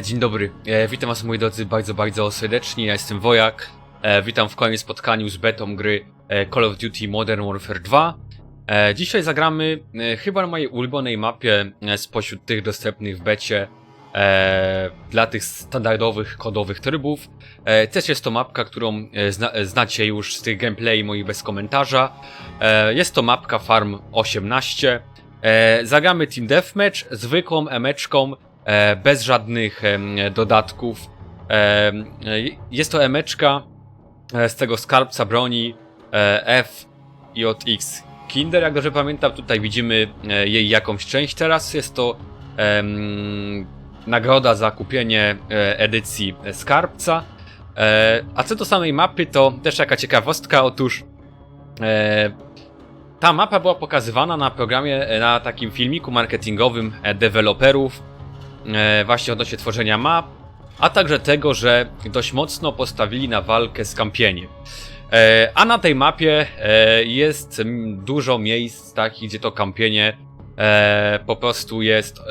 E, Dzień dobry, e, witam was moi drodzy bardzo, bardzo serdecznie, ja jestem Wojak. E, Witam w kolejnym spotkaniu z betą gry e, Call of Duty Modern Warfare 2. E, Dzisiaj zagramy e, chyba na mojej ulubionej mapie e, spośród tych dostępnych w becie e, dla tych standardowych, kodowych trybów. E, Też jest to mapka, którą e, zna, e, znacie już z tych gameplay moich bez komentarza. E, Jest to mapka Farm 18. E, Zagramy Team Deathmatch zwykłą emeczką bez żadnych dodatków. Em, e, Jest to emeczka e, z tego skarbca broni e, FJX Kinder, jak dobrze pamiętam. Tutaj widzimy e, jej jakąś część teraz. Jest to nagroda za kupienie e, edycji skarbca. E, A co do samej mapy, to też jaka ciekawostka. Otóż e, ta mapa była pokazywana na programie, e, na takim filmiku marketingowym e, deweloperów e, właśnie odnośnie tworzenia map, a także tego, że dość mocno postawili na walkę z kampieniem. E, A na tej mapie e, jest dużo miejsc takich, gdzie to kampienie e, po prostu jest e,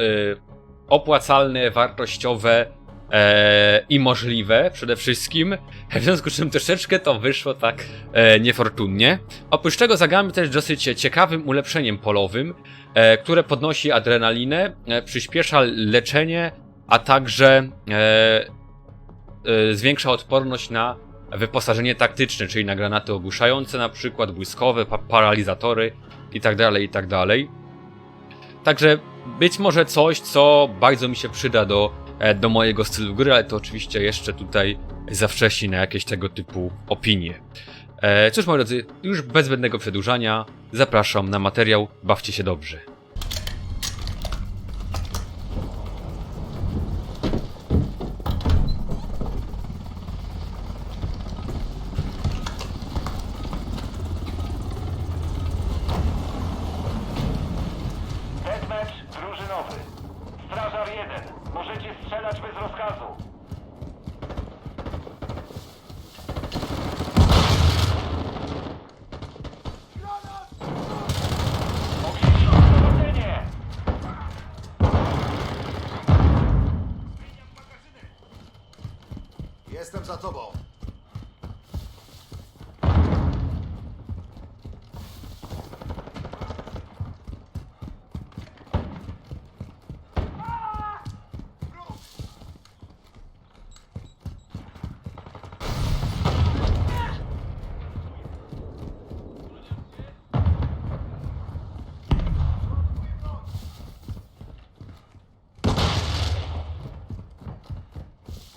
opłacalne, wartościowe e, i możliwe przede wszystkim. W związku z czym troszeczkę to wyszło tak e, niefortunnie. Oprócz tego zagramy też dosyć ciekawym ulepszeniem polowym, e, które podnosi adrenalinę, e, przyspiesza leczenie, a także e, e, zwiększa odporność na wyposażenie taktyczne, czyli na granaty ogłuszające na przykład, błyskowe, pa paralizatory itd., itd. Także być może coś, co bardzo mi się przyda do, do mojego stylu gry, ale to oczywiście jeszcze tutaj za wcześnie na jakieś tego typu opinie. E, cóż moi drodzy, już bez zbędnego przedłużania zapraszam na materiał, bawcie się dobrze.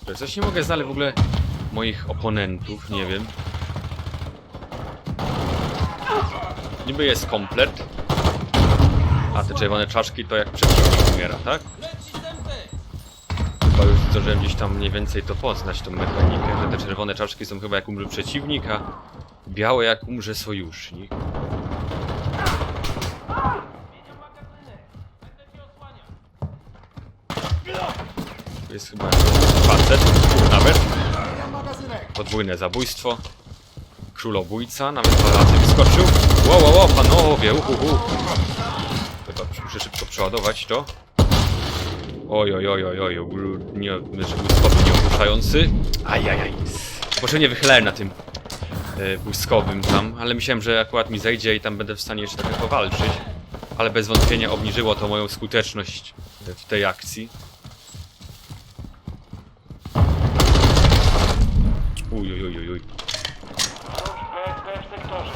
Coś nie mogę znaleźć w ogóle moich oponentów, nie wiem. Niby jest komplet. A te czerwone czaszki to jak przeciwnik umiera, tak? Chyba już zdążyłem gdzieś tam mniej więcej to poznać, tą mechanikę, że te czerwone czaszki są chyba jak umrze przeciwnik, a białe jak umrze sojusznik. Jest chyba facet, nawet. Podwójne zabójstwo. Królobójca, nawet dwa razy wyskoczył. Ło, ło, ło, panowie, uhuhu. Chyba muszę szybko przeładować to. Oj, oj, oj, oj, oj, nie, błyskowy nieogłuszający. Ajajaj. Nie wychylałem na tym e, błyskowym tam, ale myślałem, że akurat mi zejdzie i tam będę w stanie jeszcze trochę powalczyć. Ale bez wątpienia obniżyło to moją skuteczność w tej akcji. Uj, uj, uj, uj. Wrogi PSP w sektorze.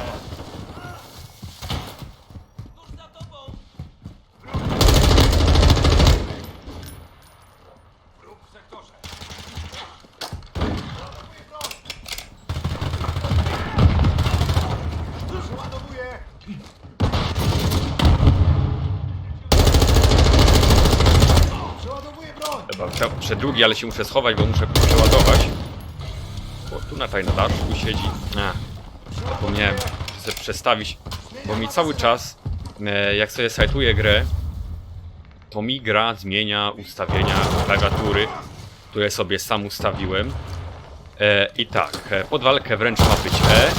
Chyba prze- przedługi, ale się muszę schować, bo muszę przeładować. O, tu na tajna daszku siedzi. A, zapomniałem sobie przestawić, bo mi cały czas, e, jak sobie sajtuję grę, to mi gra zmienia ustawienia klawiatury, które sobie sam ustawiłem. E, I tak, e, pod walkę wręcz ma być E,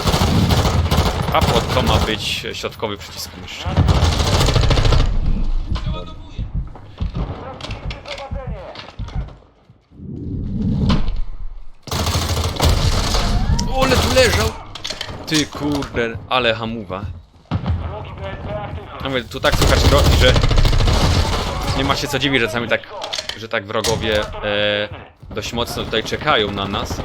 a pod to ma być środkowy przycisk myszy. Ty kurde, ale hamuwa. Aktywny. Nawet tu tak słychać kroki, że nie ma się co dziwić, że czasami tak, że tak wrogowie e, dość mocno tutaj czekają na nas.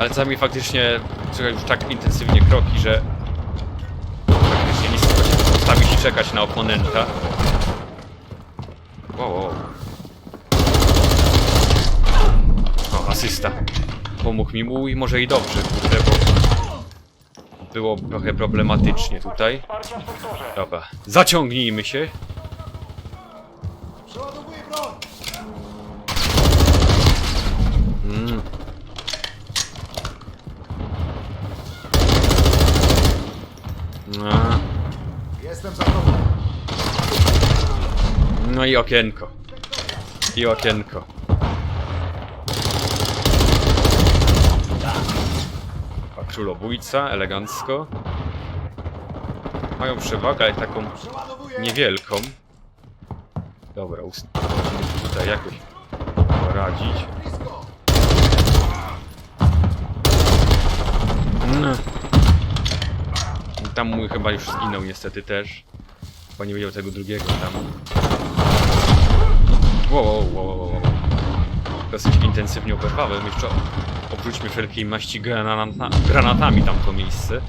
Ale czasami faktycznie słychać już tak intensywnie kroki, że faktycznie nie się postawić i czekać na oponenta. Wow, wow. O, asysta. Pomógł mi mój, może i dobrze, kurde, bo było trochę problematycznie tutaj. Dobra, zaciągnijmy się. Przeładowuję broń! Mm. No, Jestem za tobą. no i okienko. I okienko. A królobójca, elegancko. Mają przewagę, ale taką niewielką. Dobra, musimy tutaj jakoś poradzić. No. Tam mój chyba już zginął niestety też. Chyba nie wiedział tego drugiego tam. Wow, wow, wow, wow. Dosyć intensywnie oberwałem. Jeszcze obróćmy wszelkiej maści granata, granatami tamto miejsce.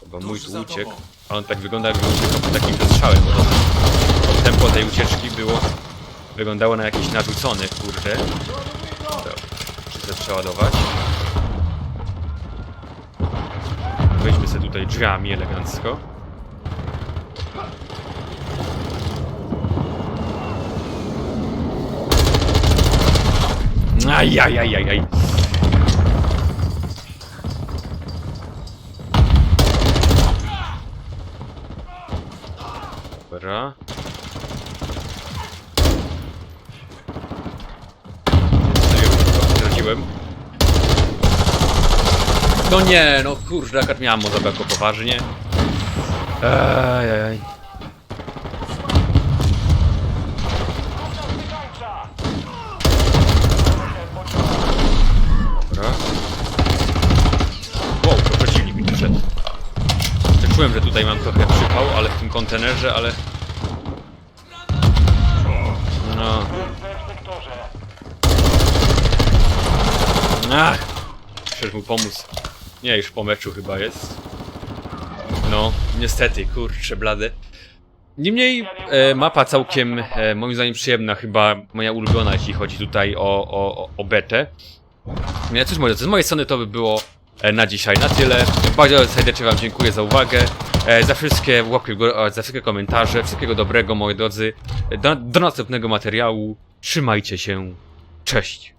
Chyba mój tu uciekł. A on tak wygląda jakby uciekał po takim przestrzałem, bo to tempo tej ucieczki było... Wyglądało na jakieś narzucone, kurde. Dobra, muszę przeładować. Wejdźmy sobie tutaj drzwiami elegancko. Ajajajajaj. Dobra. Straciłem. No nie, no kurde, akurat miałem mu zabrakło poważnie. Ejej. Wykańcza. Dobra. Wow, to przeciwnik mi przyszedł. Ja Czułem, że tutaj mam trochę przypał, ale w tym kontenerze, ale... No... Ach! Chcesz mu pomóc. Nie, już po meczu chyba jest. No, niestety, kurczę, blade. Niemniej e, mapa całkiem, e, moim zdaniem, przyjemna, chyba moja ulubiona, jeśli chodzi tutaj o, o, o- betę. No Ja cóż drodzy, z mojej strony to by było na dzisiaj na tyle. Bardzo serdecznie Wam dziękuję za uwagę, e, za wszystkie łapki w górę, za wszystkie komentarze. Wszystkiego dobrego, moi drodzy. Do, do następnego materiału. Trzymajcie się. Cześć.